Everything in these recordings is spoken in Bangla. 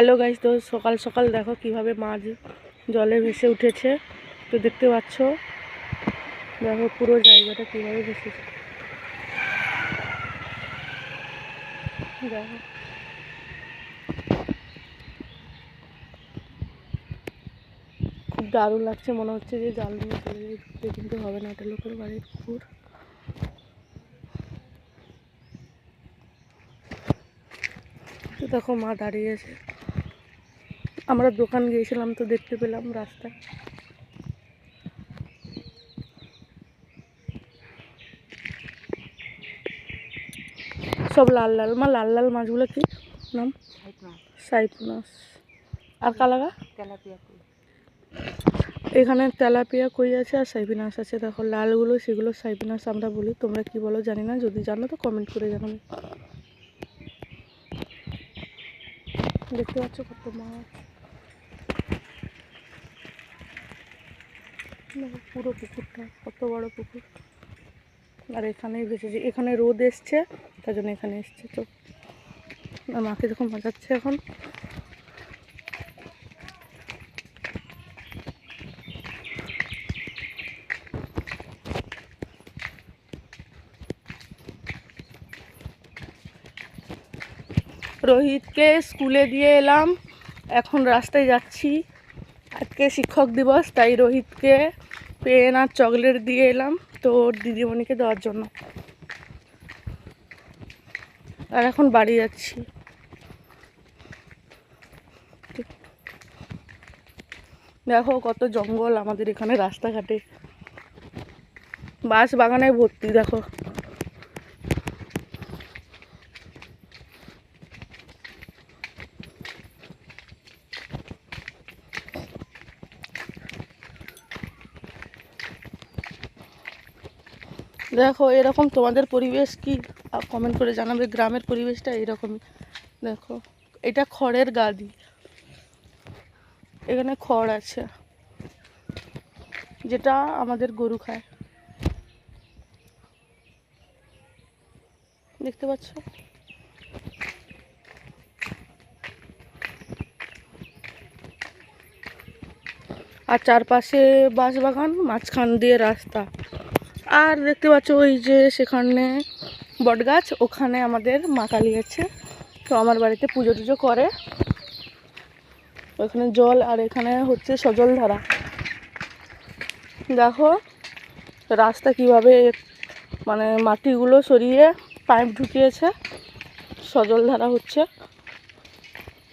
হ্যালো গাইস তো সকাল সকাল দেখো কীভাবে মাছ জলে ভেসে উঠেছে। তো দেখতে পাচ্ছ, দেখো পুরো জায়গাটা কীভাবে ভেসেছে দেখো। খুব দারুণ লাগছে, মনে হচ্ছে যে জাল নিয়ে চলে যাই, ঢুকতে কিন্তু হবে না, এটা লোকের বাড়ির পুকুর। দেখো মা দাঁড়িয়ে আছে। আমরা দোকান গিয়েছিলাম তো দেখতে পেলাম রাস্তায় সব লাল লাল। মা, লাল লাল মাছগুলো কি? নাম? সাইপ্রাস। আর কালাগা এখানে তেলাপিয়া কই আছে আর সাইপিনাস আছে। দেখো, লালগুলো, সেগুলো সাইপিনাস আমরা বলি। তোমরা কি বলো জানি না, যদি জানো তো কমেন্ট করে জানাবে। দেখতে পাচ্ছ কত মাছ। পুরো পুকুরটা, কত বড় পুকুর। আর এখানেই ভেসেছে, এখানে রোদ এসছে, তার জন্য এখানে এসছে, তো। মাকে যখন বাজাচ্ছে এখন। রোহিতকে স্কুলে দিয়ে এলাম, এখন রাস্তায় যাচ্ছি। আজকে শিক্ষক দিবস, তাই রোহিতকে পেন আর চকলেট দিয়ে এলাম তো দিদিমণিকে দেওয়ার জন্য। আর এখন বাড়ি যাচ্ছি। দেখো কত জঙ্গল আমাদের এখানে রাস্তাঘাটে। বাঁশ বাগানে ভর্তি, দেখো। দেখো, এরকম তোমাদের পরিবেশ কি? কমেন্ট করে জানাবে। গ্রামের পরিবেশটা এরকমই দেখো, এটা খড়ের গাদি। এখানে খড় আছে, যেটা আমাদের গরু খায়। দেখতে পাচ্ছ? আর চারপাশে বাঁশবাগান, মাঝখান দিয়ে রাস্তা। আর দেখতে পাচ্ছ ওই যে সেখানে বটগাছ, ওখানে আমাদের মা কালী আছে। তো আমার বাড়িতে পুজো টুজো করে। ওখানে জল আর এখানে হচ্ছে সজল ধারা। দেখো রাস্তা কীভাবে মানে মাটিগুলো সরিয়ে পাইপ ঢুকিয়েছে, সজল ধারা হচ্ছে।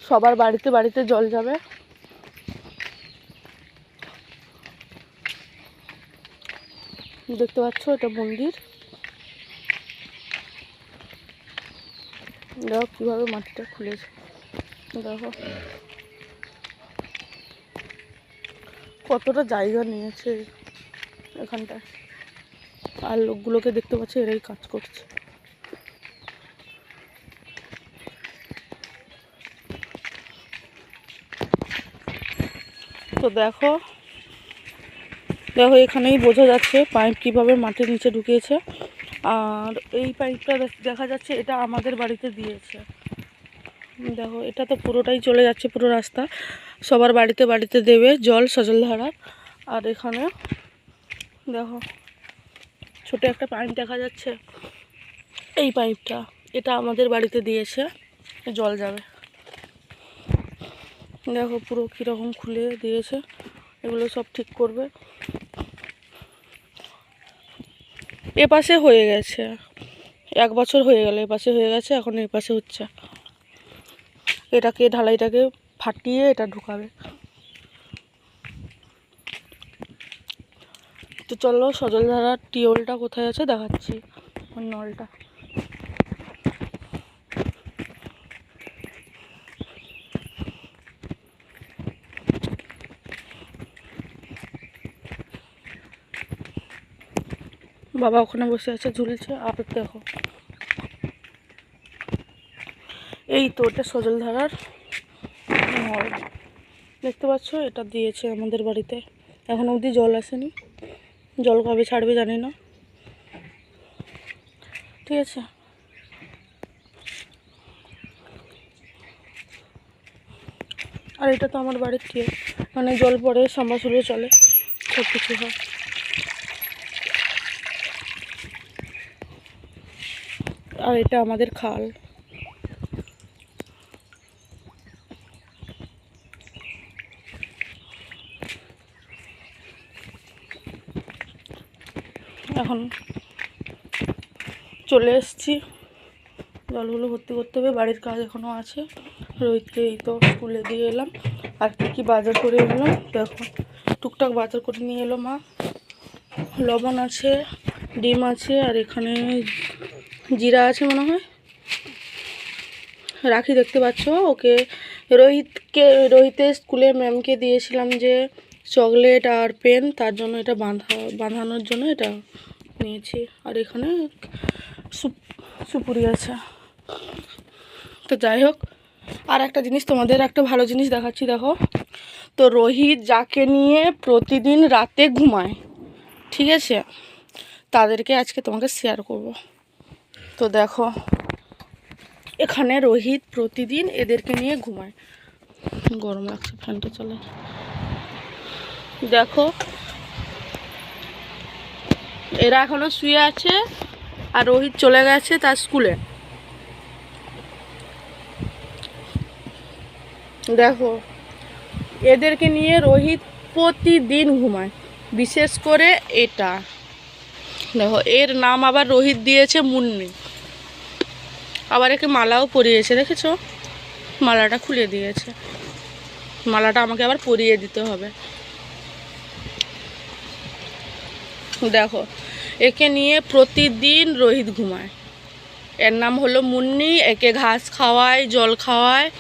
সবার বাড়িতে বাড়িতে জল যাবে। দেখতে পাচ্ছ এটা মন্দির। দেখো কীভাবে মাটিটা খুলেছে। দেখো। কতটা জায়গা নিয়েছে এখানটায়। আর লোকগুলোকে দেখতে পাচ্ছি এরাই কাজ করছে। তো দেখো দেখো এখানেই বোঝা যাচ্ছে, পাইপ কীভাবে মাটির নিচে ঢুকিয়েছে। আর এই পাইপটা দেখা যাচ্ছে এটা আমাদের বাড়িতে দিয়েছে। দেখো, এটা তো পুরোটাই চলে যাচ্ছে পুরো রাস্তা। সবার বাড়িতে বাড়িতে দেবে, জল, সজল ধারার আর এখানে দেখো, ছোট একটা পাইপ দেখা যাচ্ছে। এই পাইপটা, এটা আমাদের বাড়িতে দিয়েছে, জল যাবে। দেখো, পুরো কীরকম খুলে দিয়েছে। এগুলো সব ঠিক করবে। এ পাশে হয়ে গেছে। এক বছর হয়ে গেল এপাশে পাশে হয়ে গেছে, এখন এপাশে পাশে হচ্ছে। এটাকে, ঢালাইটাকে ফাটিয়ে এটা ঢুকাবে। তো চলো সজলধারার টিওলটা কোথায় আছে দেখাচ্ছি। নলটা। বাবা ওখানে বসে আছে, ঝুলছে। আর দেখো। এই তো ওটা সজল ধারার দেখতে পাচ্ছ? এটা দিয়েছে আমাদের বাড়িতে। এখন অবধি জল আসেনি। জল কবে ছাড়বে জানি না। ঠিক আছে। আর এটা তো আমার বাড়ির টিয়ে। মানে জল পড়ে সাম্বাসুলো চলে। সব কিছু হয়। আর এটা আমাদের খাল। এখন চলে এসেছি। জলগুলো ভর্তি করতে হবে, বাড়ির কাজ এখনও আছে। রোহিতকে এই তো স্কুলে দিয়ে এলাম। আর কী কী বাজার করে এলাম, দেখো। টুকটাক বাজার করে নিয়ে এলো মা। লবণ আছে, ডিম আছে, আর এখানে জিরা আছে মনে হয়। রাখি দেখতে পাচ্ছ, ওকে রোহিতকে, রোহিতের স্কুলে ম্যামকে দিয়েছিলাম যে চকলেট আর পেন তার জন্য এটা বাঁধা, বাঁধানোর জন্য এটা নিয়েছি। আর এখানে সুপ- সুপুরি আছে। তো যাই হোক, আর একটা জিনিস তোমাদের, একটা ভালো জিনিস দেখাচ্ছি, দেখো। তো রোহিত যাকে নিয়ে প্রতিদিন রাতে ঘুমায়, ঠিক আছে? তাদেরকে আজকে তোমাকে শেয়ার করব। তো দেখো, এখানে রোহিত প্রতিদিন এদেরকে নিয়ে ঘুমায়। গরম লাগছে, ফ্যানটা চলে দেখো, এরা এখনও শুয়ে আছে আর রোহিত চলে গেছে তার স্কুলে। দেখো, এদেরকে নিয়ে রোহিত প্রতিদিন ঘুমায়, বিশেষ করে এটা। দেখো, এর নাম আবার রোহিত দিয়েছে মুন্নি। আবার একে মালাও পরিয়েছে দেখেছ? মালাটা খুলে দিয়েছে। মালাটা আমাকে আবার পরিয়ে দিতে হবে। দেখো, একে নিয়ে প্রতিদিন রোহিত ঘুমায়। এর নাম হলো মুন্নি, একে ঘাস খাওয়ায়, জল খাওয়ায়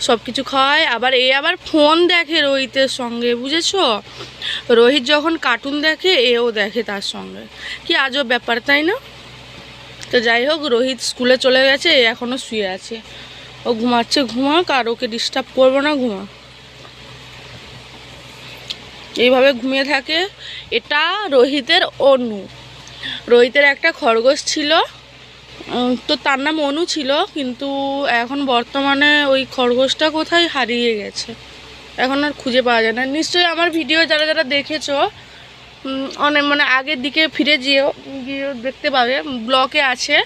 সব কিছু খাওয়ায়। আবার এ আবার ফোন দেখে রোহিতের সঙ্গে, বুঝেছ? রোহিত যখন কার্টুন দেখে, এও দেখে তার সঙ্গে। কি আজব ব্যাপার, তাই না? তো যাই হোক, রোহিত স্কুলে চলে গেছে এখনও শুয়ে আছে। ও ঘুমাচ্ছে, ঘুমাক, আর ওকে ডিস্টার্ব করব না, ঘুমা। এইভাবে ঘুমিয়ে থাকে এটা রোহিতের অনু। রোহিতের একটা খরগোশ ছিল তো তার নাম অনু ছিল, কিন্তু এখন বর্তমানে ওই খরগোশটা কোথায় হারিয়ে গেছে। এখন আর খুঁজে পাওয়া যায় না। নিশ্চয়ই আমার ভিডিও যারা যারা দেখেছ অনেক মানে আগের দিকে ফিরে যেও গিয়ে দেখতে পাবে। ব্লকে আছে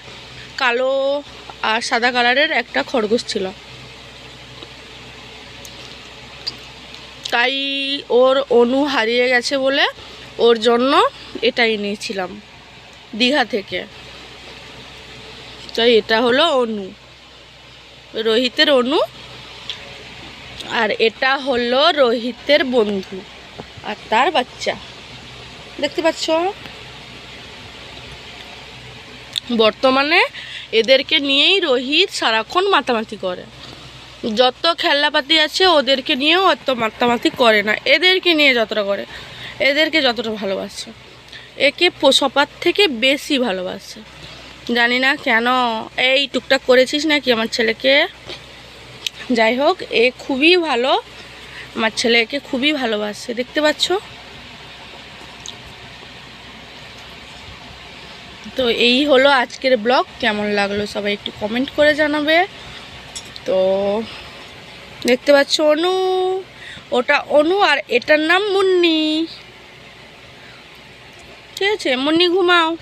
কালো আর সাদা কালারের একটা খরগোশ ছিল। তাই ওর অনু হারিয়ে গেছে বলে ওর জন্য এটাই নিয়েছিলাম দীঘা থেকে। তাই এটা হলো অনু। রোহিতের অনু আর এটা হলো রোহিতের বন্ধু আর তার বাচ্চা। দেখতে পাচ্ছ? বর্তমানে এদেরকে নিয়েই রোহিত সারাক্ষণ মাতামাতি করে। যত খেলনাপাতি আছে, ওদেরকে নিয়েও অত মাতামাতি করে না। এদেরকে নিয়ে যতটা করে, এদেরকে যতটা ভালোবাসে। একে প- সবার থেকে বেশি ভালোবাসে। জানি না কেন, এই টুকটাক করেছিস নাকি আমার ছেলেকে? যাই হোক, এ খুবই ভালো, আমার ছেলে একে খুবই ভালোবাসে। দেখতে পাচ্ছ? তো এই হলো আজকের ব্লগ। কেমন লাগল সবাই একটু কমেন্ট করে জানাবে। তো দেখতে পাচ্ছ অনু, ওটা অনু আর এটার নাম মুন্নি। ঠিক আছে, মুন্নি ঘুমাও।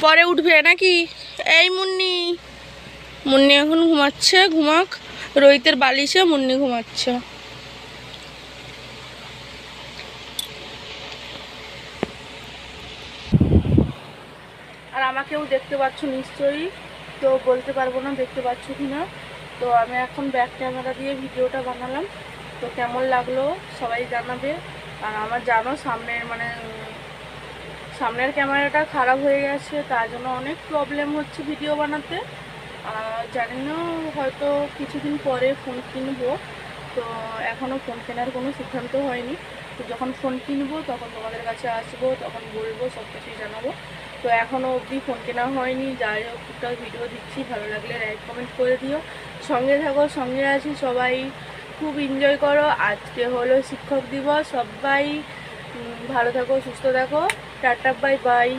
পরে উঠবে নাকি? এই মুন্নি। মুন্নি এখন ঘুমাচ্ছে, ঘুমাক। রোহিতের বালিশে মুন্নি ঘুমাচ্ছে। আমাকেও দেখতে পাচ্ছ নিশ্চয়ই, তো বলতে পারব না দেখতে পাচ্ছ কি না তো আমি এখন ব্যাক ক্যামেরা দিয়ে ভিডিওটা বানালাম। তো কেমন লাগল সবাই জানাবে। আর আমার জানো সামনের মানে সামনের ক্যামেরাটা খারাপ হয়ে গেছে, তার জন্য অনেক প্রবলেম হচ্ছে ভিডিও বানাতে। আর জানি না, হয়তো কিছুদিন পরে ফোন কিনবো। তো এখনও ফোন কেনার কোনো সিদ্ধান্ত হয়নি। তো যখন ফোন কিনবো, তখন তোমাদের কাছে আসব, তখন বলব, সব কিছুই জানাব। তো এখনও অবধি ফোন কেনা হয়নি। যাই হোক, টুকটাক ভিডিও দিচ্ছি, ভালো লাগলে লাইক কমেন্ট করে দিও। সঙ্গে থাকো, সঙ্গে আছি সবাই। খুব এনজয় করো। আজকে হলো শিক্ষক দিবস। সবাই ভালো থাকো, সুস্থ থাকো। Tata bye bye